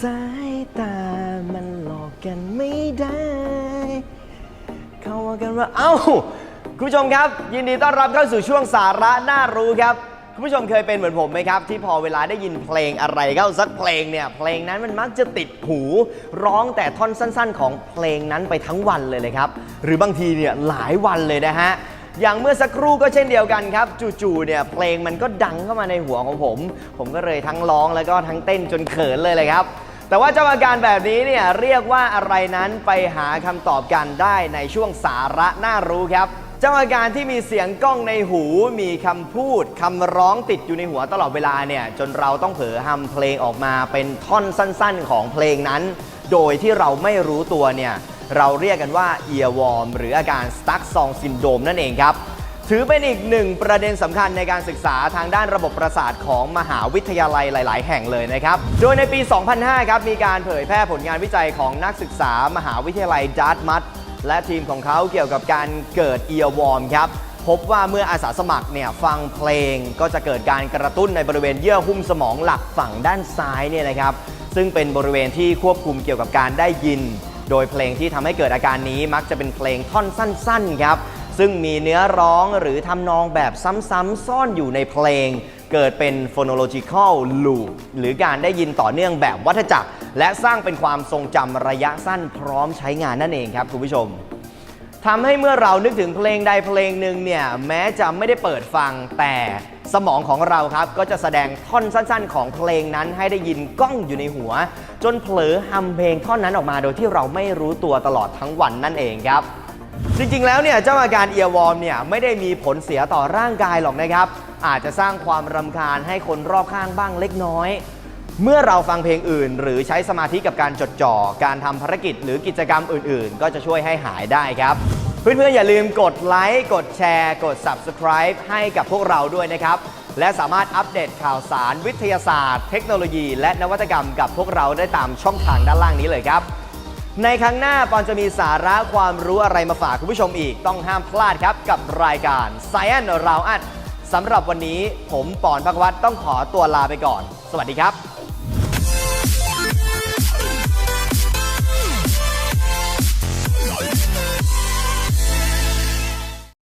สายตามันหลอกกันไม่ได้ เขาว่ากันว่าเอ้า คุณผู้ชมครับ ยินดีต้อนรับเข้าสู่ช่วงสาระน่ารู้ครับ คุณผู้ชมเคยเป็นเหมือนผมไหมครับ ที่พอเวลาได้ยินเพลงอะไรเข้าสักเพลงเนี่ยเพลงนั้นมันมักจะติดหูร้องแต่ท่อนสั้น ๆ ของเพลงนั้นไปทั้งวันเลยเลยครับ หรือบางทีเนี่ยหลายวันเลยนะฮะ อย่างเมื่อสักครู่ก็เช่นเดียวกันครับจู่ๆเนี่ยเพลงมันก็ดังเข้ามาในหัวของผม ผมก็เลยทั้งร้องแล้วก็ทั้งเต้นจนเขินเลยเลยครับ แต่ว่าเจ้าอาการแบบนี้เนี่ยเรียกว่าอะไรนั้นไปหาคำตอบกันได้ในช่วงสาระน่ารู้ครับเจ้าอาการที่มีเสียงกล้องในหู มีคำพูดคำร้องติดอยู่ในหัวตลอดเวลาเนี่ยจนเราต้องเผลอทำเพลงออกมาเป็นท่อนสั้น ๆ ของเพลงนั้น โดยที่เราไม่รู้ตัวเนี่ย เราเรียกกันว่า earworm หรืออาการ stuck song syndrome นั่นเองครับ ถือเป็นอีกหนึ่งประเด็นสำคัญในการศึกษาทางด้านระบบประสาทของมหาวิทยาลัยหลาย ๆ แห่งเลยนะครับ โดยในปี 2005 ครับมีการเผยแพร่ผลงานวิจัยของนักศึกษามหาวิทยาลัยดาร์ตมัตและทีมของเขาเกี่ยวกับการเกิดเอียร์วอร์มครับพบว่าเมื่ออาสาสมัครเนี่ยฟังเพลงก็จะเกิดการกระตุ้นในบริเวณเยื่อหุ้มสมองหลักฝั่งด้านซ้ายเนี่ยนะครับ ซึ่งเป็นบริเวณที่ควบคุมเกี่ยวกับการได้ยิน โดยเพลงที่ทำให้เกิดอาการนี้มักจะเป็นเพลงท่อนสั้นๆครับซึ่งมีเนื้อร้องหรือทำนองแบบซ้ำๆซ่อนอยู่ในเพลง เกิดเป็น phonological loop หรือการได้ยินต่อเนื่องแบบวัฏจักร และสร้างเป็นความทรงจำระยะสั้นพร้อมใช้งานนั่นเองครับคุณผู้ชม ทำให้เมื่อเรานึกถึงเพลงใดเพลงหนึ่งเนี่ยแม้จะไม่ได้เปิดฟังแต่สมองของเราครับก็จะแสดงท่อนสั้นๆ ของเพลงนั้นให้ได้ยินก้องอยู่ในหัว จนเผลอฮัมเพลงท่อนนั้นออกมาโดยที่เราไม่รู้ตัวตลอดทั้งวันนั่นเองครับ จริงๆแล้วเนี่ยเจ้าอาการเอียร์วอร์มเนี่ยไม่ได้มีผลเสียต่อร่างกายหรอกนะครับ อาจจะสร้างความรำคาญให้คนรอบข้างบ้างเล็กน้อยเมื่อเราฟังเพลงอื่น หรือใช้สมาธิกับการจดจ่อ การทำภารกิจหรือกิจกรรมอื่น ๆ ก็จะช่วยให้หายได้ครับ เพื่อนๆอย่าลืมกดไลค์ กดแชร์ กด Subscribe ให้กับพวกเราด้วยนะครับ และสามารถอัปเดตข่าวสารวิทยาศาสตร์ เทคโนโลยี และนวัตกรรมกับพวกเราได้ตามช่องทางด้านล่างนี้เลยครับ ในครั้งหน้าปอนจะมีสาระความรู้อะไรมาฝากคุณผู้ชมอีก ต้องห้ามพลาดครับกับรายการ Science Round Up สำหรับวันนี้ผมปอนพักวัตรต้องขอตัวลาไปก่อน สวัสดีครับ